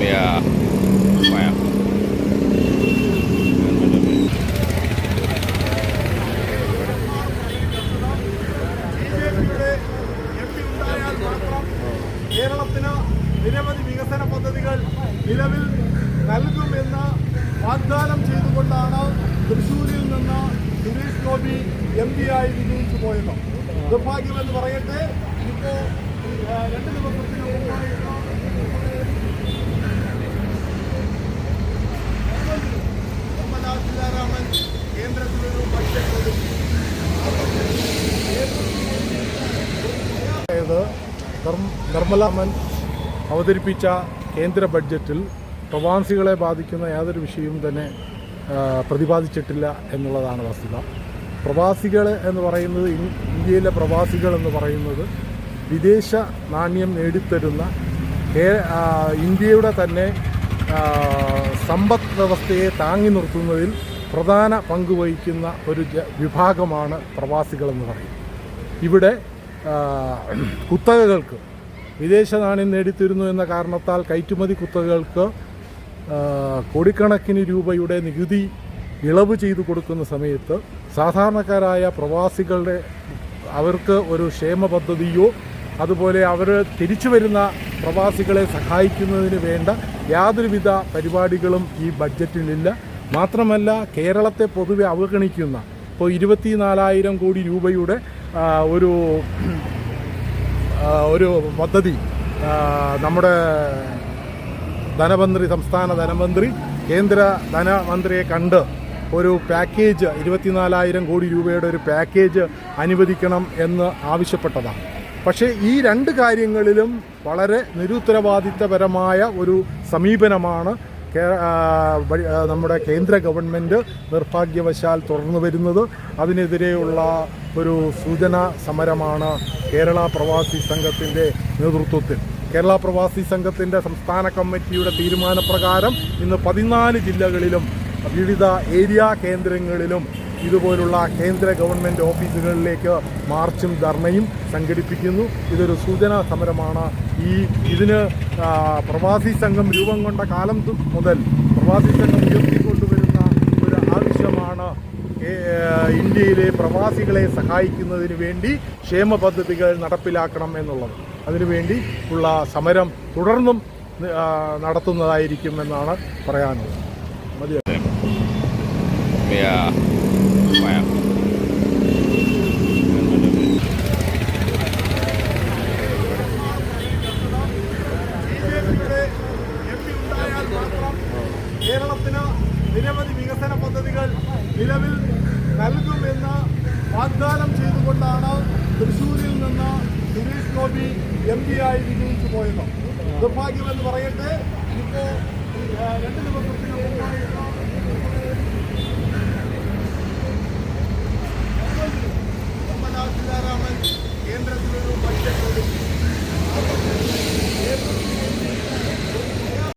Yeah. Wow. കേരളത്തിന് നിരവധി വികസന പദ്ധതികൾ നിലവിൽ നൽകുമെന്ന് വാഗ്ദാനം ചെയ്തുകൊണ്ടാണ് തൃശ്ശൂരിൽ നിന്ന് സുരേഷ് ഗോപി എം പി ആയി വിജയിച്ചു പോയത് ദുർഭാഗ്യമെന്ന് പറയട്ടെ ഇപ്പോൾ രണ്ട് ദിവസത്തിന് മുമ്പായിട്ട് നിർമ്മലാമൻ അവതരിപ്പിച്ച കേന്ദ്ര ബഡ്ജറ്റിൽ പ്രവാസികളെ ബാധിക്കുന്ന യാതൊരു വിഷയവും തന്നെ പ്രതിപാദിച്ചിട്ടില്ല എന്നുള്ളതാണ് വസ്തുത. പ്രവാസികൾ എന്ന് പറയുന്നത് ഇന്ത്യയിലെ പ്രവാസികൾ എന്ന് പറയുന്നത് വിദേശ നാണ്യം നേടിത്തരുന്ന ഇന്ത്യയുടെ തന്നെ സമ്പദ് വ്യവസ്ഥയെ താങ്ങി നിർത്തുന്നതിൽ പ്രധാന പങ്ക് വഹിക്കുന്ന ഒരു വിഭാഗമാണ് പ്രവാസികളെന്ന് പറയുന്നത് ഇവിടെ കുത്തകകൾക്ക്. വിദേശ നാണ്യം നേടിത്തരുന്നു എന്ന കാരണത്താൽ കയറ്റുമതി കുത്തകകൾക്ക് കോടിക്കണക്കിന് രൂപയുടെ നികുതി ഇളവ് ചെയ്തു കൊടുക്കുന്ന സമയത്ത് സാധാരണക്കാരായ പ്രവാസികളുടെ അവർക്ക് ഒരു ക്ഷേമ പദ്ധതിയോ അതുപോലെ അവർ തിരിച്ചു വരുന്ന പ്രവാസികളെ സഹായിക്കുന്നതിന് വേണ്ട യാതൊരുവിധ പരിപാടികളും ഈ ബഡ്ജറ്റിലില്ല. മാത്രമല്ല കേരളത്തെ പൊതുവെ അവഗണിക്കുന്ന ഇപ്പോൾ ഇരുപത്തിനാലായിരം കോടി രൂപയുടെ ഒരു ഒരു പദ്ധതി നമ്മുടെ ധനമന്ത്രി സംസ്ഥാന ധനമന്ത്രി കേന്ദ്ര ധനമന്ത്രിയെ കണ്ട് ഒരു പാക്കേജ് ഇരുപത്തിനാലായിരം കോടി രൂപയുടെ ഒരു പാക്കേജ് അനുവദിക്കണം എന്ന് ആവശ്യപ്പെട്ടതാണ്. പക്ഷേ ഈ രണ്ട് കാര്യങ്ങളിലും വളരെ നിരുത്തരവാദിത്തപരമായ ഒരു സമീപനമാണ് നമ്മുടെ കേന്ദ്ര ഗവൺമെന്റ് നിർഭാഗ്യവശാൽ തുടർന്നു വരുന്നത്. അതിനെതിരെയുള്ള ഒരു സൂചന സമരമാണ് കേരള പ്രവാസി സംഘത്തിന്റെ നേതൃത്വത്തിൽ. കേരള പ്രവാസി സംഘത്തിന്റെ സംസ്ഥാന കമ്മിറ്റിയുടെ തീരുമാനപ്രകാരം ഇന്ന് പതിനാല് ജില്ലകളിലും വിവിധ ഏരിയ കേന്ദ്രങ്ങളിലും ഇതുപോലുള്ള കേന്ദ്ര ഗവൺമെന്റ് ഓഫീസുകളിലേക്ക് മാർച്ചും ധർണയും സംഘടിപ്പിക്കുന്നു. ഇതൊരു സൂചനാ സമരമാണ്. ഈ ഇതിന് പ്രവാസി സംഘം രൂപം കൊണ്ട കാലം മുതൽ പ്രവാസി സംഘം ഉയർത്തിക്കൊണ്ടുവരുന്ന ഒരു ആവശ്യമാണ്. ഇന്ത്യയിലെ പ്രവാസികളെ സഹായിക്കുന്നതിന് വേണ്ടി ക്ഷേമ പദ്ധതികൾ നടപ്പിലാക്കണം എന്നുള്ളത്. അതിനുവേണ്ടി ഉള്ള സമരം തുടർന്നും നടത്തുന്നതായിരിക്കും എന്നാണ് പറയാനുള്ളത്. മതി Yeah. Wow. ബിജെപിയുടെ എം പി ഉണ്ടായാൽ മാത്രം കേരളത്തിന് നിരവധി വികസന പദ്ധതികൾ നിലവിൽ നൽകുമെന്ന് വാഗ്ദാനം ചെയ്തുകൊണ്ടാണ് തൃശ്ശൂരിൽ നിന്ന് സുരേഷ് ഗോപി എം പി ആയി വിജയിച്ചു പോയത്. ദുർഭാഗ്യമെന്ന് പറയട്ടെ. ഇപ്പോൾ രണ്ട് ദിവസത്തിന് മുമ്പായിട്ട്